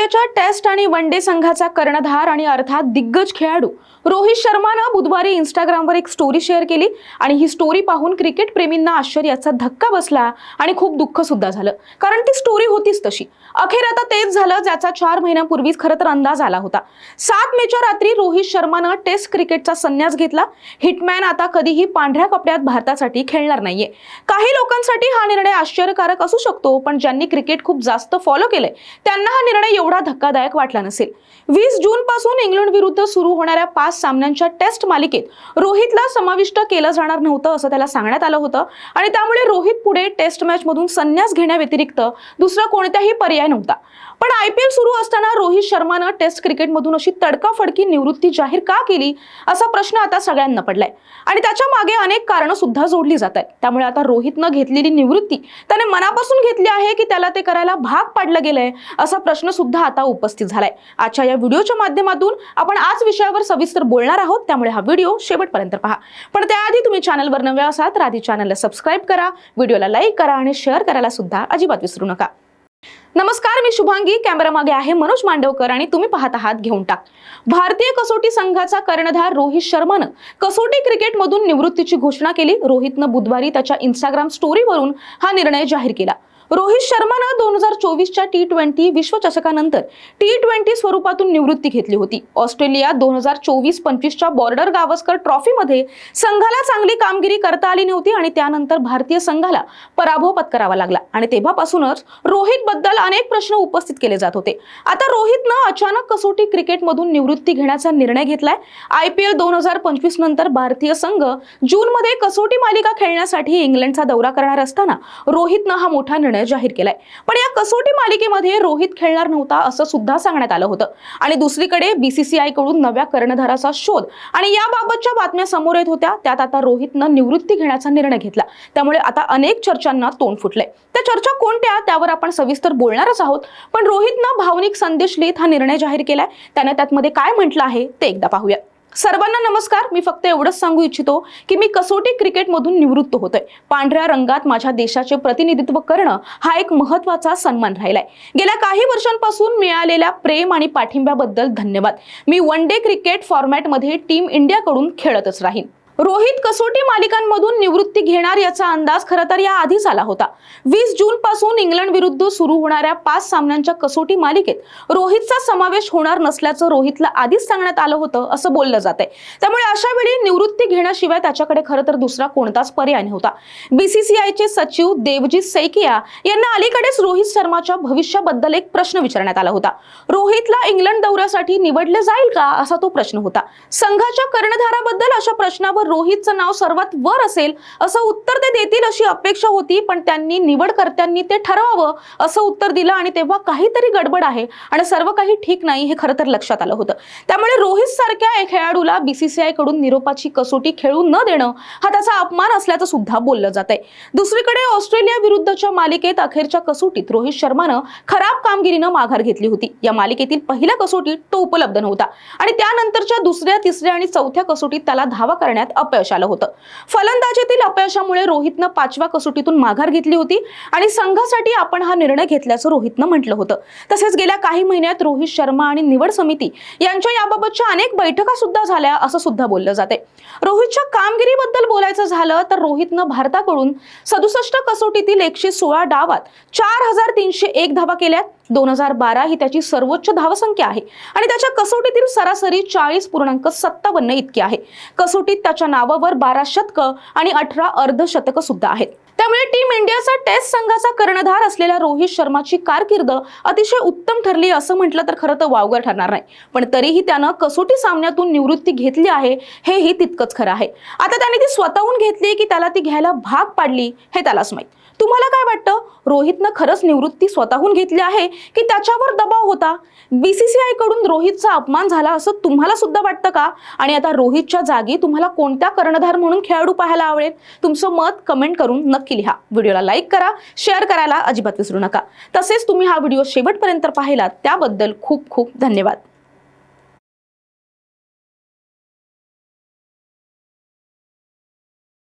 भारतीयच्या test आणि one day संघाचा कर्णधार आणि अर्थात दिग्गज खेळाडू रोहित शर्मानं बुधवारी इंस्टाग्रामवर एक स्टोरी शेअर केली आणि ही स्टोरी पाहून क्रिकेट प्रेमींना आश्चर्याचा धक्का बसला आणि खूप दुःख सुद्धा झालं. कारण ती स्टोरी होतीच तशी. अखेर आता तेच झालं ज्याचा चार महिन्यापूर्वीच खरं तर अंदाज आला होता. सात मेच्या रात्री रोहित शर्मानं टेस्ट क्रिकेटचा संन्यास घेतला. हिटमॅन आता कधीही पांढऱ्या कपड्यात भारतासाठी खेळणार नाहीये. काही लोकांसाठी हा निर्णय आश्चर्यकारक असू शकतो पण ज्यांनी क्रिकेट खूप जास्त फॉलो केलंय त्यांना हा निर्णय एवढा धक्कादायक वाटला नसेल. वीस जून पासून इंग्लंड विरुद्ध सुरू होणाऱ्या पाच सामन्यांच्या टेस्ट मालिकेत रोहितला समाविष्ट केलं जाणार नव्हतं असं त्याला सांगण्यात आलं होतं. आणि त्यामुळे रोहित पुढे टेस्ट मॅच मधून संन्यास घेण्याव्यतिरिक्त दुसरा कोणताही पर्याय नव्हता. पण आय पी एल सुरू असताना रोहित शर्मानं टेस्ट क्रिकेटमधून अशी तडकाफडकी निवृत्ती जाहीर का केली असा प्रश्न आता सगळ्यांना पडलाय. आणि त्याच्यामागे अनेक कारणं सुद्धा जोडली जात आहेत. त्यामुळे आता रोहितनं घेतलेली निवृत्ती त्याने मनापासून घेतली आहे की त्याला ते करायला भाग पाडलं गेलंय असा प्रश्न सुद्धा आता उपस्थित झालाय. आजच्या या व्हिडिओच्या माध्यमातून आपण आज विषयावर सविस्तर बोलणार आहोत. त्यामुळे हा व्हिडिओ शेवटपर्यंत पहा. पण त्याआधी तुम्ही चॅनलवर नवे असाल तर आधी चॅनलला सबस्क्राईब करा व्हिडिओला लाईक करा आणि शेअर करायला सुद्धा अजिबात विसरू नका. नमस्कार मी शुभांगी. कॅमेरा मागे आहे मनोज मांडवकर आणि तुम्ही पाहत आहात घेऊन टाक. भारतीय कसोटी संघाचा कर्णधार रोहित शर्मानं कसोटी क्रिकेटमधून निवृत्तीची घोषणा केली. रोहितनं बुधवारी त्याच्या इंस्टाग्राम स्टोरीवरून हा निर्णय जाहीर केला. रोहित शर्मानं दोन हजार चोवीसच्या टी ट्वेंटी विश्वचषकानंतर टी ट्वेंटी स्वरूपातून निवृत्ती घेतली होती. ऑस्ट्रेलिया दोन हजार चोवीस पंचवीसच्या बॉर्डर गावस्कर ट्रॉफीमध्ये संघाला चांगली कामगिरी करता आली नव्हती आणि त्यानंतर भारतीय संघाला पराभव पत्करावा लागला. आणि तेव्हापासूनच रोहित बद्दल अनेक प्रश्न उपस्थित केले जात होते. आता रोहितनं अचानक कसोटी क्रिकेटमधून निवृत्ती घेण्याचा निर्णय घेतलाय. आय पी एल दोन हजार पंचवीस नंतर भारतीय संघ जूनमध्ये कसोटी मालिका खेळण्यासाठी इंग्लंडचा दौरा करणार असताना रोहितनं हा मोठा निर्णय जाहीर केलाय. पण या कसोटी मालिकेमध्ये रोहित खेळणार नव्हता असं सुद्धा सांगण्यात आलं होतं. आणि दुसरीकडे बीसीसीआयकडून नव्या कर्णधाराचा शोध. आणि याबाबतच्या बातम्या समोर येत होत्या. त्यात आता रोहितनं निवृत्ती घेण्याचा निर्णय घेतला. त्यामुळे आता अनेक चर्चांना तोंड फुटलंय. त्या चर्चा कोणत्या? त्यावर आपण सविस्तर बोलणारच आहोत. पण रोहितनं भावनिक संदेश लिहित हा निर्णय जाहीर केलाय. त्याने त्यातमध्ये काय म्हटलं आहे ते एकदा पाहूया. सर्वांना नमस्कार. मी फक्त एवढंच सांगू इच्छितो की मी कसोटी क्रिकेटमधून निवृत्त होतोय. पांढऱ्या रंगात माझ्या देशाचे प्रतिनिधित्व करणं हा एक महत्त्वाचा सन्मान राहिलाय. गेल्या काही वर्षांपासून मिळालेल्या प्रेम आणि पाठिंब्याबद्दल धन्यवाद. मी वन डे क्रिकेट फॉर्मॅटमध्ये टीम इंडियाकडून खेळतच राहीन. रोहित कसोटी मालिकांमधून निवृत्ती घेणार याचा अंदाज खरं तर या आधीच आला होता. वीस जून पासून इंग्लंड विरुद्ध सुरू होणाऱ्या पाच सामन्यांच्या कसोटी मालिकेत रोहितचा समावेश होणार नसल्याचं रोहितला आधीच सांगण्यात आलं होतं असं बोललं जात त्यामुळे अशा वेळी निवृत्ती घेण्याशिवाय त्याच्याकडे खरं तर दुसरा कोणताच पर्याय नव्हता. बीसीसीआयचे सचिव देवजीत सैकिया यांना अलीकडेच रोहित शर्माच्या भविष्याबद्दल एक प्रश्न विचारण्यात आला होता. रोहितला इंग्लंड दौऱ्यासाठी निवडलं जाईल का असा तो प्रश्न होता. संघाच्या कर्णधाराबद्दल अशा प्रश्नावर रोहितचं नाव सर्वात वर असेल असं उत्तर ते देतील अशी अपेक्षा होती पण त्यांनी निवडकर्त्यांनी ते ठरवावं असं उत्तर दिलं आणि तेव्हा काहीतरी गडबड आहे आणि सर्व काही ठीक नाही हे खरं तर लक्षात आलं होतं. त्यामुळे रोहित सारख्या खेळाडूला बीसीसीआयकडून निरोपाची कसोटी खेळू न देणं हा त्याचा अपमान असल्याचं सुद्धा बोललं जात आहे दुसरीकडे ऑस्ट्रेलिया विरुद्धच्या मालिकेत अखेरच्या कसोटीत रोहित शर्मानं खराब कामगिरीनं माघार घेतली होती. या मालिकेतील पहिल्या कसोटीत तो उपलब्ध नव्हता आणि त्यानंतरच्या दुसऱ्या तिसऱ्या आणि चौथ्या कसोटीत त्याला धावा करण्यात अपयश आलं होतं. फलंदाजीतील अपयशामुळे रोहितनं पाचव्या कसोटीतून माघार घेतली होती आणि संघासाठी आपण हा निर्णय घेतल्याचं रोहितनं म्हटलं होतं. तसेच गेल्या काही महिन्यात रोहित शर्मा आणि निवड समिती यांच्या याबाबतच्या अनेक बैठका सुद्धा झाल्या असं सुद्धा बोललं जाते रोहितच्या कामगिरीबद्दल बोलायचं झालं तर रोहितनं भारताकडून सदुसष्ट कसोटीतील एकशे सोळा डावात चार हजार तीनशे एक धावा केल्यात. दोन हजार बारा ही त्याची सर्वोच्च धावसंख्या आहे. आणि त्याच्या कसोटीतील सरासरी चाळीस पूर्णांक सत्तावन्न इतकी आहे. कसोटीत त्याच्या नावावर बारा शतकं आणि अठरा अर्धशतकं सुद्धा आहेत. त्यामुळे टीम इंडियाचा टेस्ट संघाचा कर्णधार असलेल्या रोहित शर्माची कारकीर्द अतिशय उत्तम ठरली असं म्हटलं तर खरं तर वावगर ठरणार नाही. पण तरीही त्यानं कसोटी सामन्यातून निवृत्ती घेतली आहे हेही तितकंच खरं आहे. आता त्याने ती स्वतःहून घेतली की त्याला ती घ्यायला भाग पाडली हे त्यालाच माहीत. तुम्हाला काय वाटतं? रोहितनं खरंच निवृत्ती स्वतःहून घेतली आहे की त्याच्यावर दबाव होता? बीसीसीआयकडून रोहितचा अपमान झाला असं तुम्हाला सुद्धा वाटतं का? आणि आता रोहितच्या जागी तुम्हाला कोणत्या कर्णधार म्हणून खेळाडू पाहायला आवडेल? तुमचं मत कमेंट करून नक्की लिहा. व्हिडिओला लाईक करा शेअर करायला अजिबात विसरू नका. तसेच तुम्ही हा व्हिडिओ शेवटपर्यंत पाहिलात त्याबद्दल खूप खूप धन्यवाद.